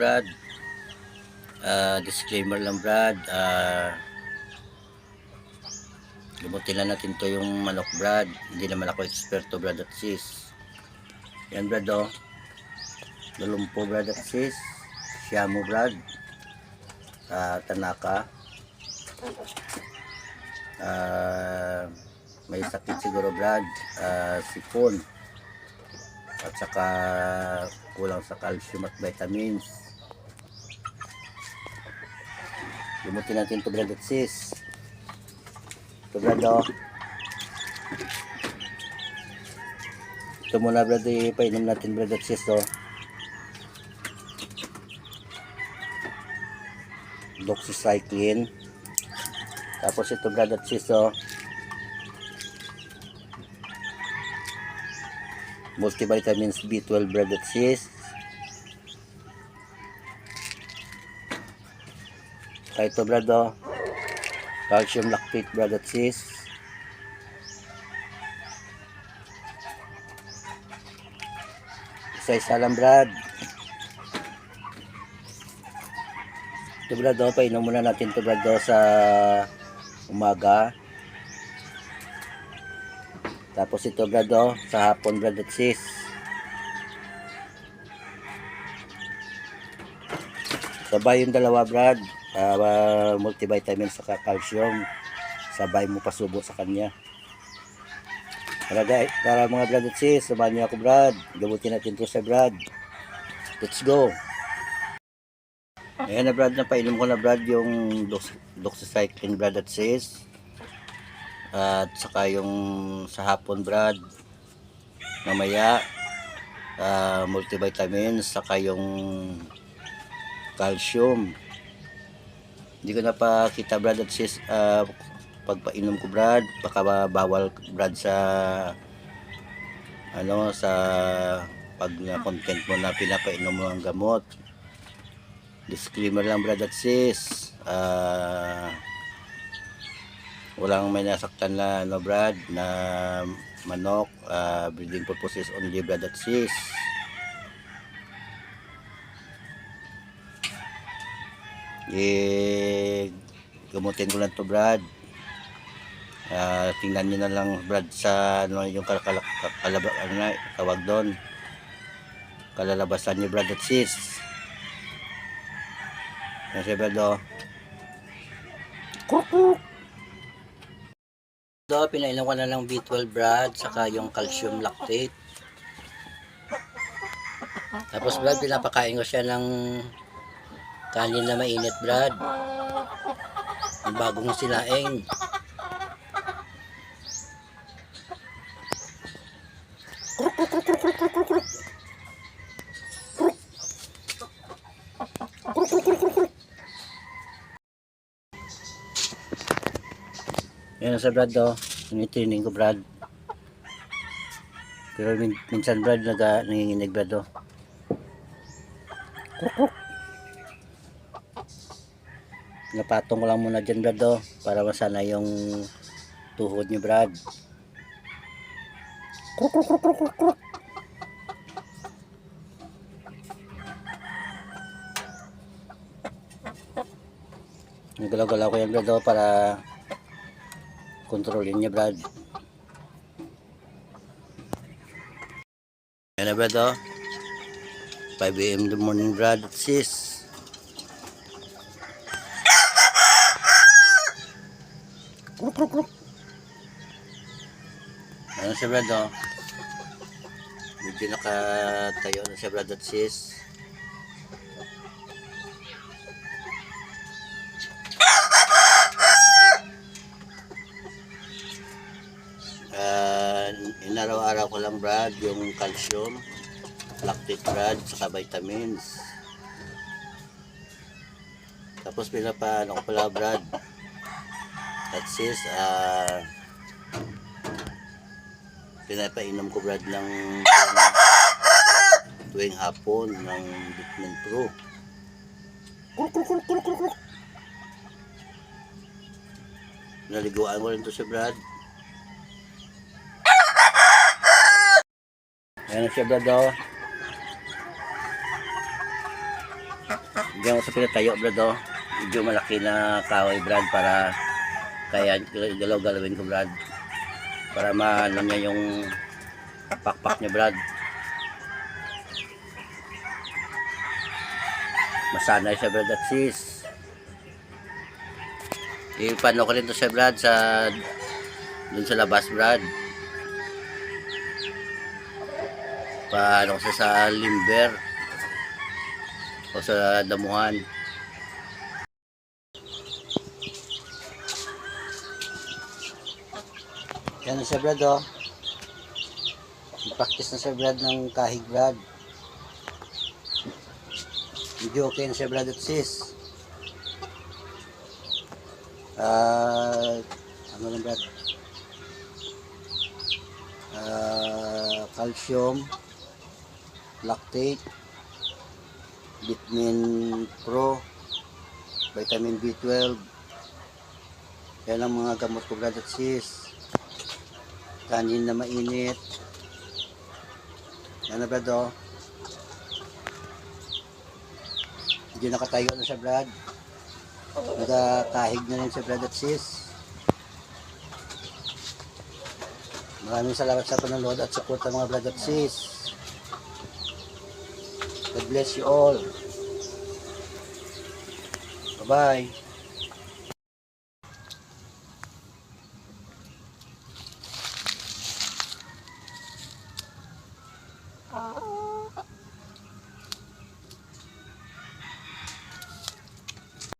Brad. Ah, disclaimer lang Brad. Ah, Gamutin lang natin to yung manok Brad. Hindi naman ako eksperto Brad at sis. Yan Brad oh. Lulumpo Brad at sis. Siamo Brad. Ah, Tanaka. Ah, may sakit siguro Brad. Ah, sipon. At saka kulang sa calcium at vitamins. Gumutin natin to Brad at sis. Ito Brad oh. Ito muna Brad, ipainom natin Brad at sis oh. Doxycycline. Tapos ito Brad at sis oh. Multivitamins B12 Brad at sis. Kaya ito Brad oh. Calcium lactate Brad sis. Isa-isa lang Brad. Ito Brad oh, painom muna natin ito Brad oh, sa umaga. Tapos ito Brad sa hapon Brad sis. Sabay yung dalawa Brad. Ah, multivitamins sa calcium. Sabay mo pasubo sa kanya. Tara, guys, tara mga Brad at sis, samahan niyo ako Brad. Gabutin natin to sa Brad. Let's go. Ayan na Brad, napainom ko na Brad yung dox- doxycycline Brad at sis. At saka yung sa hapon Brad. Mamaya ah, multivitamins saka yung calcium. Hindi ko na pa kita Brad at sis ah, pagpainom ko Brad. Baka ba- bawal Brad sa ano sa pag na content mo na pinapainom mo ang gamot. Disclaimer lang Brad at sis. Ah walang may nasaktan na ano Brad na manok ah, breeding purposes only Brad at sis eh gamutin ko lang to Brad. Ah, tingnan nyo na lang Brad sa ano yung kalak kalaba ano na tawag doon. Kalalabasan ni Brad at sis. Yan si Brad oh. Do, pinainom ko na ng B12 Brad, saka yung calcium lactate. Tapos Brad, pinapakain ko siya ng kanin na mainit Brad. Yung bagong sinaing. Yan sa Brad do. Tinitraining ko Brad. Pero min minsan Brad naga nanginginig Brad do. Napatong ko lang muna dyan Brad do. Para masana yung tuhod niyo Brad. Nagalaw-galaw ko yan Brad do para kontrolin niya Brad. Yan na Brad oh. 5 a.m. in the morning Brad sis. Kruk, kruk. Ano si Brad oh. Medyo nakatayo na si Brad at sis. Uh, inaraw-araw ko lang Brad yung calcium, lactate Brad, saka vitamins. Tapos pinapa ano ko pala Brad. At sis, ah pinapainom ko Brad ng tuwing hapon ng Vitamin Pro. Kruk, kruk, kruk, kruk, kruk. Naliguan ko rin to si Brad. Ayan na Brad oh. Diyan ako sa pinatayo, Brad, oh. Medyo malaki na kahoy, Brad, para kaya galaw-galawin ko, Brad. Para maano niya yung pakpak niya, Brad. Masanay siya, Brad, at sis. Ipano ko rin to siya, Brad, sa dun sa labas, Brad. Paano ko siya sa limber o sa damuhan. Yan na siya, Brad, oh. Practice na Brad, ng kahig, Brad. Medyo okay na Brad, at sis. Ah, ano lang, Brad? Ah, calcium, lactate, vitamin pro, vitamin B12. Yan ang mga gamot ko, Brad, at sis. Kanin na mainit. Yan na, Brad, oh. Medyo nakatayo na siya, Brad. Nagkakahig na rin siya, Brad, at sis. Maraming salamat sa panonood at support mga brad at sis. God bless you all. Bye-bye.